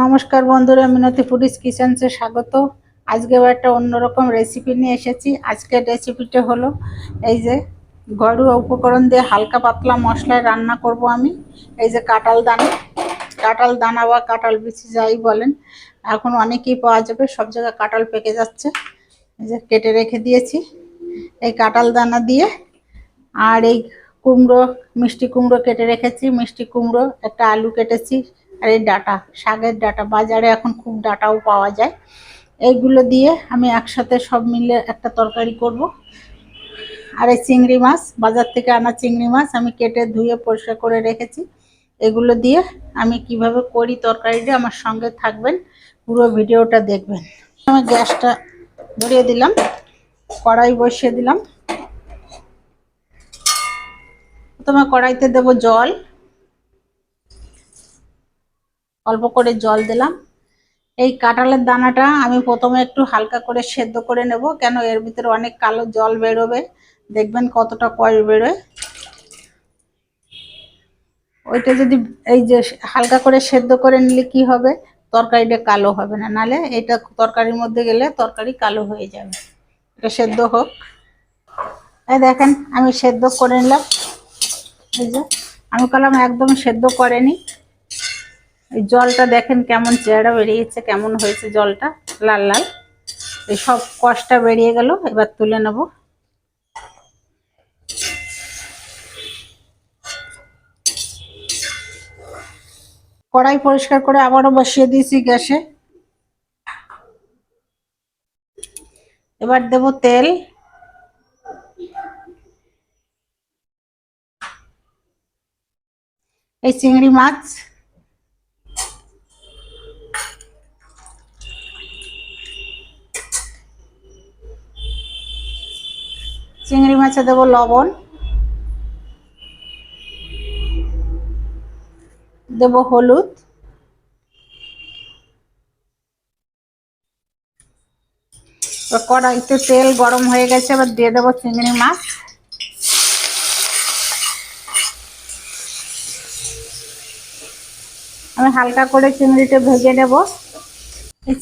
নমস্কার বন্ধুরা, মিনতি ফুডিস কিচেন্সে স্বাগত। আজকেও একটা অন্যরকম রেসিপি নিয়ে এসেছি। আজকের রেসিপিটা হলো এই যে ঘরোয়া উপকরণ দিয়ে হালকা পাতলা মশলায় রান্না করব আমি। এই যে কাঁঠাল দানা কাঁঠাল দানা বা কাঁঠাল বিচি যাই বলেন, এখন অনেকেই পাওয়া যাবে, সব জায়গায় কাঁঠাল পেকে যাচ্ছে। এই যে কেটে রেখে দিয়েছি। এই কাঁঠাল দানা দিয়ে আর এই কুমড়ো, মিষ্টি কুমড়ো কেটে রেখেছি। মিষ্টি কুমড়ো, একটা আলু কেটেছি আর এই ডাটা, শাকের ডাটা, বাজারে এখন খুব ডাটাও পাওয়া যায়। এইগুলো দিয়ে আমি একসাথে সব মিলে একটা তরকারি করব। আর এই চিংড়ি মাছ, বাজার থেকে আনা চিংড়ি মাছ আমি কেটে ধুয়ে পরিষ্কার করে রেখেছি। এগুলো দিয়ে আমি কীভাবে করি তরকারিটা আমার সঙ্গে থাকবেন, পুরো ভিডিওটা দেখবেন। আমি গ্যাসটা ধরিয়ে দিলাম, কড়াই বসিয়ে দিলাম। প্রথমে কড়াইতে দেব জল অল্প করে জল দিলাম। এই কাঁঠালের দানাটা আমি প্রথমে একটু হালকা করে সেদ্ধ করে নেব, কেন এর ভিতরে অনেক কালো জল বেরোবে। দেখবেন কতটা কয় বেরোয়। ওইটা যদি এই যে হালকা করে সেদ্ধ করে নিলে কি হবে? তরকারিটা কালো হবে না, নালে এটা তরকারির মধ্যে গেলে তরকারি কালো হয়ে যাবে। এটা সেদ্ধ হোক। এই দেখেন, আমি সেদ্ধ করে নিলাম। এই যে, আমি কলাম একদম সেদ্ধ করেনি। এই জলটা দেখেন কেমন চেহারা বেরিয়েছে, কেমন হয়েছে জলটা, লাল লাল। এই সব কষটা বেরিয়ে গেল, এবার তুলে নেব। কড়াই পরিষ্কার করে আবারও বসিয়ে দিয়েছি গ্যাসে। এবার দেব তেল। এই চিংড়ি মাছ। চিংড়ি মাছে দেব লবণ। দেব হলুদ। কড়াইতে তেল গরম হয়ে গেছে, এবার দিয়ে দেবো চিংড়ি মাছ। আমি হালকা করে চিংড়িটা ভেজে নেব।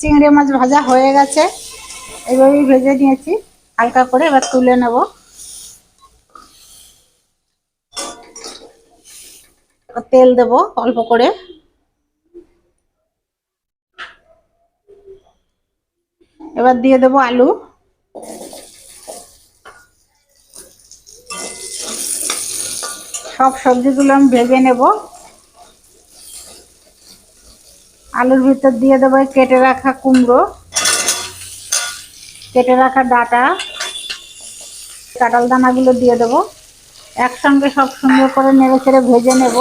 চিংড়ি মাছ ভাজা হয়ে গেছে এইভাবেই ভেজে নিয়েছি। হালকা করে এবার তুলে নেব। তেল দেব অল্প করে। এবার দিয়ে দেব আলু। সব সবজিগুলো আমি ভেজে নেব। আলুর ভিতর দিয়ে দেবো কেটে রাখা কুমড়ো। কেটে রাখা ডাটা, কাঁটাল দানাগুলো দিয়ে দেবো। একসঙ্গে সব সুন্দর করে নেড়ে চেড়ে ভেজে নেব।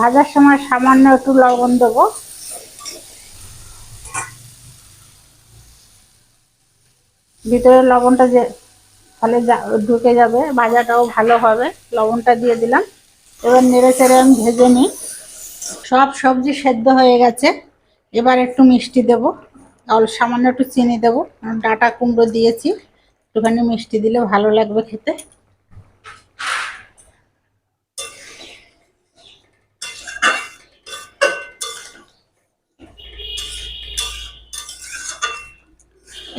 ভাজার সময় সামান্য একটু লবণ দেব। ভিতরে লবণটা যে, তাহলে ঢুকে যাবে, ভাজাটাও ভালো হবে। লবণটা দিয়ে দিলাম। এবার নেড়ে চেড়ে আমি ভেজে নিই। সব সবজি সেদ্ধ হয়ে গেছে। এবার একটু মিষ্টি দেবো। অল সামান্য একটু চিনি দেবো। ডাটা কুমড়ো দিয়েছি, একটুখানি মিষ্টি দিলে ভালো লাগবে খেতে।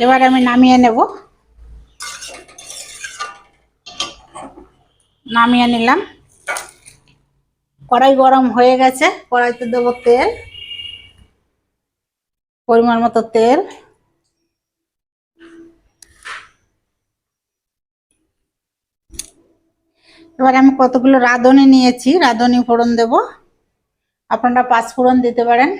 এবার আমি নামিয়ে নেব। নামিয়ে নিলাম। কড়াই গরম হয়ে গেছে, কড়াইতে দেবো তেল। পরিমাণ মতো তেল। এবার আমি কতগুলো রাঁধনি নিয়েছি, রাঁধনি ফোড়ন দেব। আপনারা পাঁচ ফোড়ন দিতে পারেন।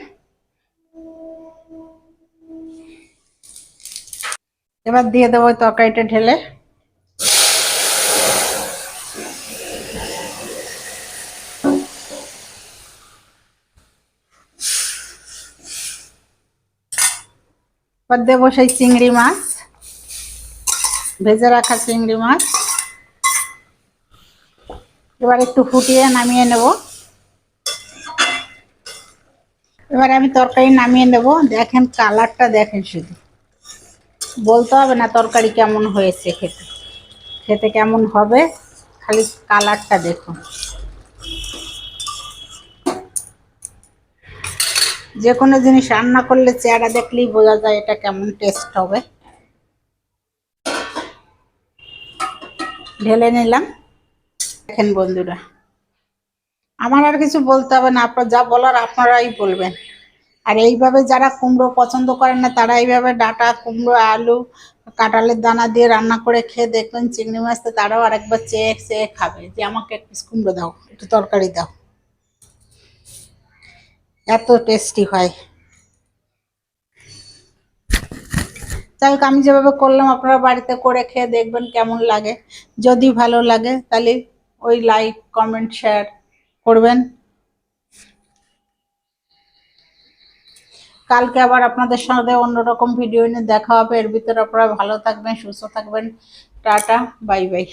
এবার দিয়ে দেবো তরকারিটা ঢেলে। এবার দেবো সেই চিংড়ি মাছ। ভেজে রাখা চিংড়ি মাছ। এবার একটু ফুটিয়ে নামিয়ে নেব। এবার আমি তরকারি নামিয়ে নেব। দেখেন কালারটা দেখেন শুধু। বলতে হবে না তরকারি কেমন হয়েছে খেতে। খেতে কেমন হবে, খালি কালারটা দেখুন। যে কোনো জিনিস রান্না করলে চেহারা দেখলেই বোঝা যায় এটা কেমন টেস্ট হবে। ঢেলে নিলাম। দেখেন বন্ধুরা, আমার আর কিছু বলতে হবে না, আপনার যা বলার আপনারাই বলবেন। আর এইভাবে যারা কুমড়ো পছন্দ করেন না, তারা এইভাবে ডাটা, কুমড়ো, আলু, কাঁঠালের দানা দিয়ে রান্না করে খেয়ে দেখবেন চিংড়ি মাছ তো তারাও আরেকবার চেয়ে চেয়ে খাবে যে, আমাকে এক পিস কুমড়ো দাও, একটু তরকারি দাও। এত টেস্টি হয়। যাই আমি যেভাবে করলাম, আপনারা বাড়িতে করে খেয়ে দেখবেন কেমন লাগে। যদি ভালো লাগে, তাহলে ওই লাইক কমেন্ট শেয়ার করবেন। কালকে আবার আপনাদের সঙ্গে অন্যরকম ভিডিও নিয়ে দেখা হবে। এর ভিতরে আপনারা ভালো থাকবেন, সুস্থ থাকবেন। Tata bye bye